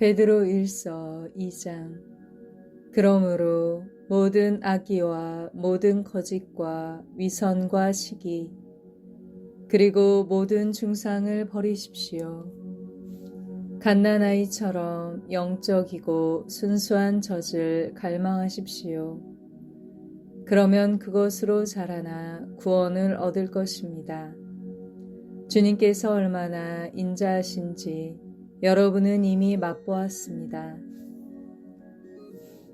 베드로 1서 2장 그러므로 모든 악의와 모든 거짓과 위선과 시기 그리고 모든 중상을 버리십시오. 갓난아이처럼 영적이고 순수한 젖을 갈망하십시오. 그러면 그것으로 자라나 구원을 얻을 것입니다. 주님께서 얼마나 인자하신지 여러분은 이미 맛보았습니다.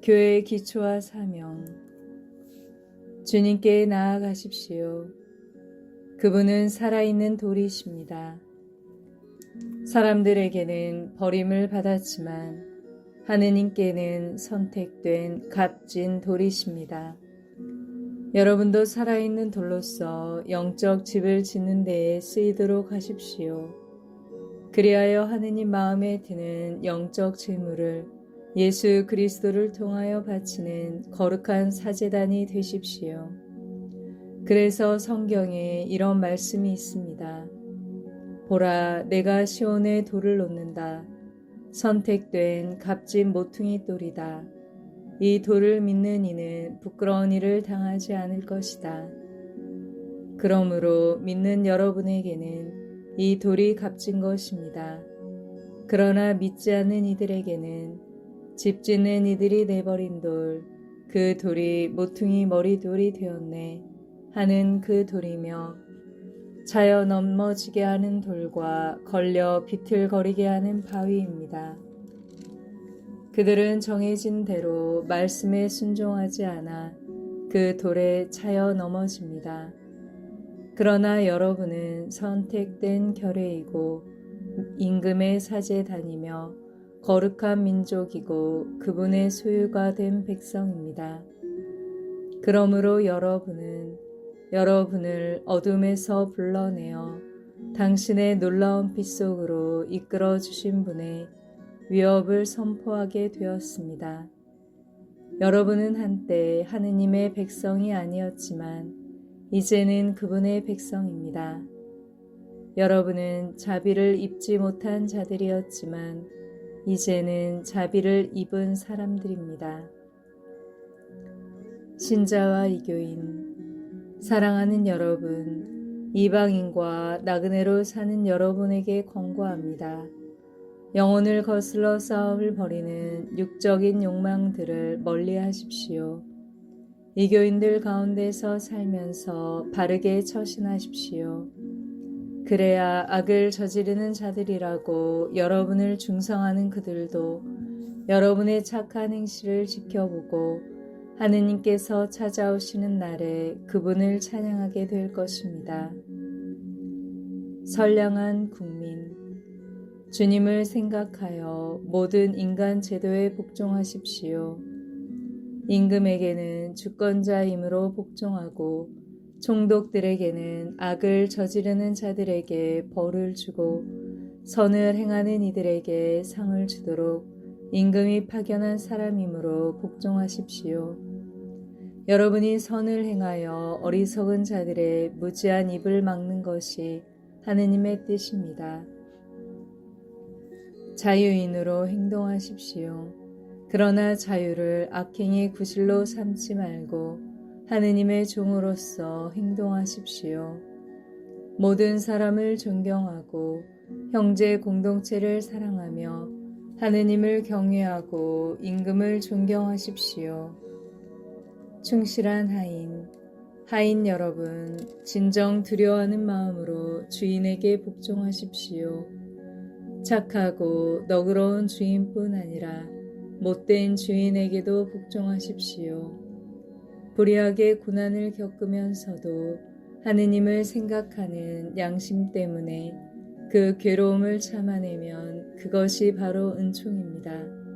교회의 기초와 사명 주님께 나아가십시오. 그분은 살아있는 돌이십니다. 사람들에게는 버림을 받았지만 하느님께는 선택된 값진 돌이십니다. 여러분도 살아있는 돌로서 영적 집을 짓는 데에 쓰이도록 하십시오. 그리하여 하느님 마음에 드는 영적 재물을 예수 그리스도를 통하여 바치는 거룩한 사제단이 되십시오. 그래서 성경에 이런 말씀이 있습니다. 보라, 내가 시온에 돌을 놓는다. 선택된 값진 모퉁이 돌이다. 이 돌을 믿는 이는 부끄러운 일을 당하지 않을 것이다. 그러므로 믿는 여러분에게는 이 돌이 값진 것입니다. 그러나 믿지 않는 이들에게는 집 짓는 이들이 내버린 돌, 그 돌이 모퉁이 머리돌이 되었네 하는 그 돌이며 자여 넘어지게 하는 돌과 걸려 비틀거리게 하는 바위입니다. 그들은 정해진 대로 말씀에 순종하지 않아 그 돌에 차여 넘어집니다. 그러나 여러분은 선택된 결례이고 임금의 사제 다니며 거룩한 민족이고 그분의 소유가 된 백성입니다. 그러므로 여러분은 여러분을 어둠에서 불러내어 당신의 놀라운 빛 속으로 이끌어 주신 분의 위협을 선포하게 되었습니다. 여러분은 한때 하느님의 백성이 아니었지만 이제는 그분의 백성입니다. 여러분은 자비를 입지 못한 자들이었지만 이제는 자비를 입은 사람들입니다. 신자와 이교인 사랑하는 여러분, 이방인과 나그네로 사는 여러분에게 권고합니다. 영혼을 거슬러 싸움을 벌이는 육적인 욕망들을 멀리 하십시오. 이교인들 가운데서 살면서 바르게 처신하십시오. 그래야 악을 저지르는 자들이라고 여러분을 중성하는 그들도 여러분의 착한 행실을 지켜보고 하느님께서 찾아오시는 날에 그분을 찬양하게 될 것입니다. 선량한 국민, 주님을 생각하여 모든 인간 제도에 복종하십시오. 임금에게는 주권자임으로 복종하고 총독들에게는 악을 저지르는 자들에게 벌을 주고 선을 행하는 이들에게 상을 주도록 임금이 파견한 사람이므로 복종하십시오. 여러분이 선을 행하여 어리석은 자들의 무지한 입을 막는 것이 하느님의 뜻입니다. 자유인으로 행동하십시오. 그러나 자유를 악행의 구실로 삼지 말고 하느님의 종으로서 행동하십시오. 모든 사람을 존경하고 형제 공동체를 사랑하며 하느님을 경외하고 임금을 존경하십시오. 충실한 하인, 하인 여러분, 진정 두려워하는 마음으로 주인에게 복종하십시오. 착하고 너그러운 주인뿐 아니라 못된 주인에게도 복종하십시오. 불의하게 고난을 겪으면서도 하느님을 생각하는 양심 때문에 그 괴로움을 참아내면 그것이 바로 은총입니다.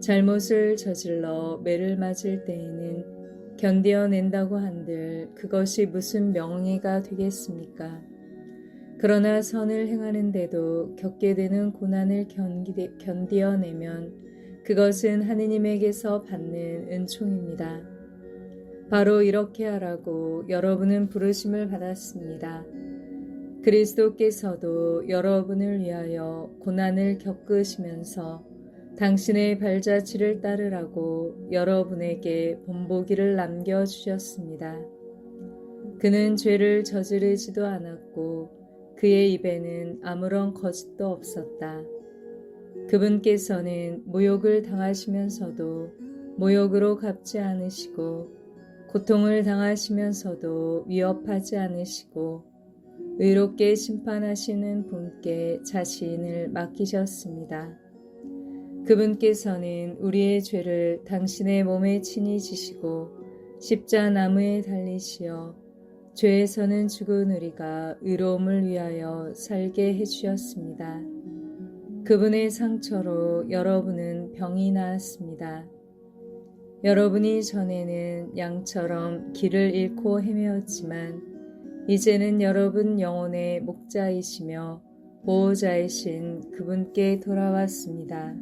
잘못을 저질러 매를 맞을 때에는 견디어낸다고 한들 그것이 무슨 명예가 되겠습니까? 그러나 선을 행하는데도 겪게 되는 고난을 견디어내면 그것은 하느님에게서 받는 은총입니다. 바로 이렇게 하라고 여러분은 부르심을 받았습니다. 그리스도께서도 여러분을 위하여 고난을 겪으시면서 당신의 발자취를 따르라고 여러분에게 본보기를 남겨주셨습니다. 그는 죄를 저지르지도 않았고 그의 입에는 아무런 거짓도 없었다. 그분께서는 모욕을 당하시면서도 모욕으로 갚지 않으시고 고통을 당하시면서도 위협하지 않으시고 의롭게 심판하시는 분께 자신을 맡기셨습니다. 그분께서는 우리의 죄를 당신의 몸에 친히 지시고 십자 나무에 달리시어 죄에서는 죽은 우리가 의로움을 위하여 살게 해주셨습니다. 그분의 상처로 여러분은 병이 나았습니다. 여러분이 전에는 양처럼 길을 잃고 헤매었지만 이제는 여러분 영혼의 목자이시며 보호자이신 그분께 돌아왔습니다.